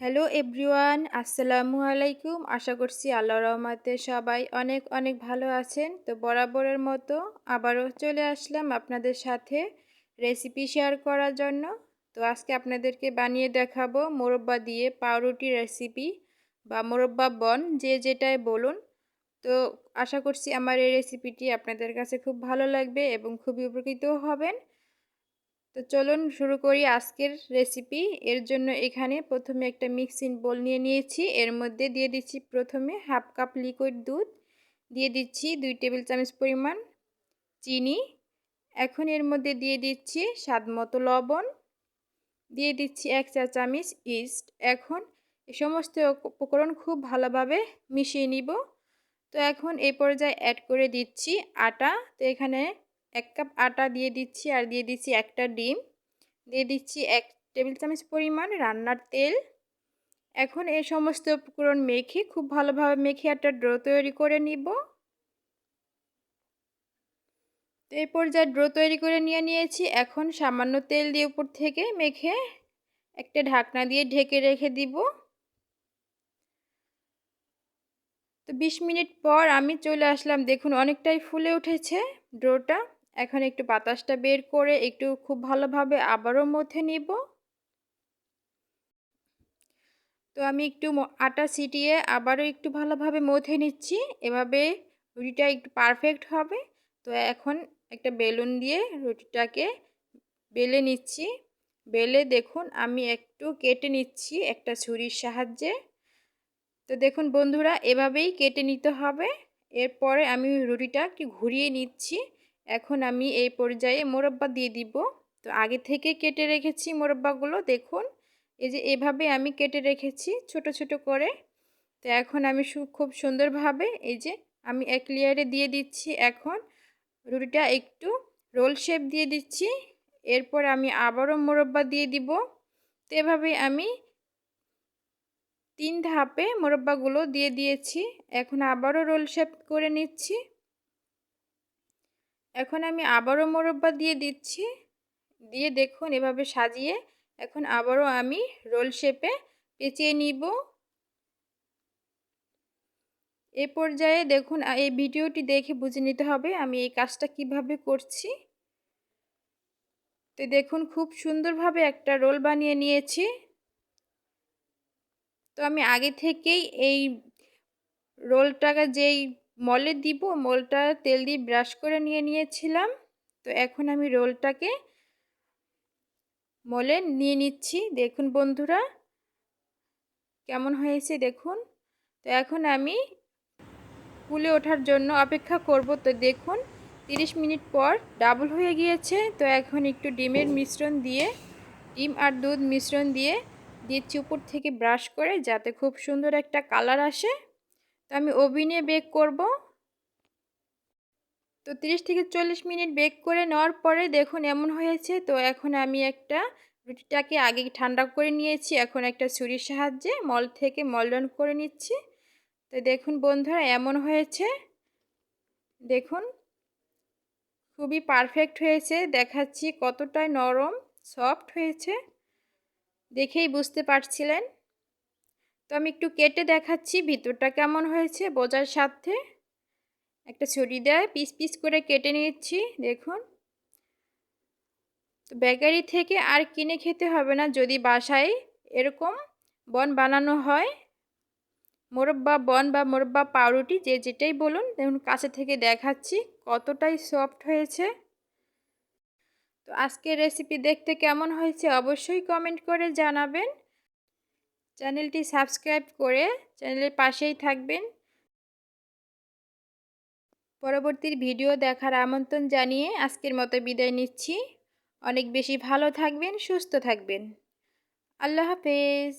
Hello everyone আসসালামু আলাইকুম আশা করছি আল্লাহ রহমতে সবাই অনেক অনেক ভালো আছেন। তো বরাবরের মতো আবারও চলে আসলাম আপনাদের সাথে রেসিপি শেয়ার করার জন্য। তো আজকে আপনাদেরকে বানিয়ে দেখাবো মোরব্বা দিয়ে পাউরুটি রেসিপি বা মোরব্বা বন, যে যেটাই বলুন। তো আশা করছি আমার এই রেসিপিটি আপনাদের কাছে খুব ভালো লাগবে এবং খুবই উপকৃতও হবেন। তো চলুন শুরু করি আজকের রেসিপি এর জন্য এখানে প্রথমে একটা মিক্সিং বোল নিয়ে নিয়েছি। এর মধ্যে দিয়ে দিচ্ছি প্রথমে হাফ কাপ লিকুইড দুধ। দিয়ে দিচ্ছি দুই টেবিল চামচ পরিমাণ চিনি। এখন এর মধ্যে দিয়ে দিচ্ছি স্বাদ মতো লবণ। দিয়ে দিচ্ছি এক চা চামচ ইস্ট এখন সমস্ত উপকরণ খুব ভালোভাবে মিশিয়ে নিব। তো এখন এই পর্যায়ে অ্যাড করে দিচ্ছি আটা। তো এখানে এক কাপ আটা দিয়ে দিচ্ছি আর দিয়ে দিচ্ছি একটা ডিম। দিয়ে দিচ্ছি এক টেবিল চামচ পরিমাণ রান্নার তেল। এখন এই সমস্ত উপকরণ মেখে খুব ভালোভাবে মেখে একটা ড্রো তৈরি করে নিব। তো এই পর্যায়ে ড্রো তৈরি করে নিয়ে নিয়েছি। এখন সামান্য তেল দিয়ে উপর থেকে মেখে একটা ঢাকনা দিয়ে ঢেকে রেখে দিব। তো বিশ মিনিট পর আমি চলে আসলাম। দেখুন অনেকটাই ফুলে উঠেছে ড্রোটা। এখন একটু বাতাসটা বের করে একটু খুব ভালোভাবে আবারও মথে নিব। তো আমি একটু আটা ছিটিয়ে আবারও একটু ভালোভাবে মথে নিচ্ছি। এভাবে রুটিটা একটু পারফেক্ট হবে। তো এখন একটা বেলুন দিয়ে রুটিটাকে বেলে নিচ্ছি। বেলে দেখুন আমি একটু কেটে নিচ্ছি একটা ছুরির সাহায্যে। তো দেখুন বন্ধুরা, এভাবেই কেটে নিতে হবে। এরপরে আমি রুটিটা একটু ঘুরিয়ে নিচ্ছি। এখন আমি এই পর্যায়ে মোরব্বা দিয়ে দিব। তো আগে থেকে কেটে রেখেছি মোরব্বাগুলো, দেখুন। এই যে এভাবে আমি কেটে রেখেছি ছোট ছোট করে। তো এখন আমি খুব সুন্দরভাবে এই যে আমি এক লেয়ারে দিয়ে দিচ্ছি এখন। রুটিটা একটু রোল শেপ দিয়ে দিচ্ছি। এরপর আমি আবারও মোরব্বা দিয়ে দিব। তো এভাবে আমি তিন ধাপে মোরব্বাগুলো দিয়ে দিয়েছি। এখন আবারও রোল শেপ করে নিচ্ছি। এখন আমি আবারও মোরব্বা দিয়ে দিচ্ছি। দিয়ে দেখুন এভাবে সাজিয়ে এখন আবারও আমি রোল শেপে পেঁচিয়ে নিব। এ পর্যায়ে দেখুন এই ভিডিওটি দেখে বুঝে নিতে হবে আমি এই কাজটা কীভাবে করছি। তো দেখুন, খুব সুন্দরভাবে একটা রোল বানিয়ে নিয়েছি। তো আমি আগে থেকেই এই রোলটাকে যেই মলে দিব, মলটা তেল দিয়ে ব্রাশ করে নিয়ে নিয়েছিলাম। তো এখন আমি রোলটাকে মলে নিয়ে নিচ্ছি। দেখুন বন্ধুরা, কেমন হয়েছে দেখুন। তো এখন আমি ফুলে ওঠার জন্য অপেক্ষা করব। তো দেখুন 30 মিনিট পর ডাবল হয়ে গিয়েছে। তো এখন একটু ডিমের মিশ্রণ দিয়ে, ডিম আর দুধ মিশ্রণ দিয়ে দিচ্ছি উপর থেকে ব্রাশ করে, যাতে খুব সুন্দর একটা কালার আসে। তো আমি ওভেনে বেক করব। তো 30 থেকে চল্লিশ মিনিট বেক করে নেওয়ার পরে দেখুন এমন হয়েছে। তো এখন আমি একটা রুটিটাকে আগে ঠান্ডা করে নিয়েছি। এখন একটা ছুরির সাহায্যে মল থেকে মলডন করে নিচ্ছি। তো দেখুন বন্ধুরা এমন হয়েছে। দেখুন খুবই পারফেক্ট হয়েছে। দেখাচ্ছি কতটাই নরম, সফট হয়েছে। দেখেই বুঝতে পারছিলেন। তো আমি একটু কেটে দেখাচ্ছি ভিতরটা কেমন হয়েছে বোঝার সাথে একটা ছুরি দেয়, পিস পিস করে কেটে নিচ্ছি, দেখুন। তো বেকারি থেকে আর কিনে খেতে হবে না যদি বাসায় এরকম বন বানানো হয়। মোরব্বা বন বা মোরব্বা পাউরুটি যে যেটাই বলুন, দেখুন কাছে থেকে দেখাচ্ছি কতটাই সফট হয়েছে। তো আজকের রেসিপি দেখতে কেমন হয়েছে অবশ্যই কমেন্ট করে জানাবেন। চ্যানেলটি সাবস্ক্রাইব করে চ্যানেলের পাশেই থাকবেন। পরবর্তীর ভিডিও দেখার আমন্ত্রণ জানিয়ে আজকের মতো বিদায় নিচ্ছি। অনেক বেশি ভালো থাকবেন, সুস্থ থাকবেন। আল্লাহ হাফেজ।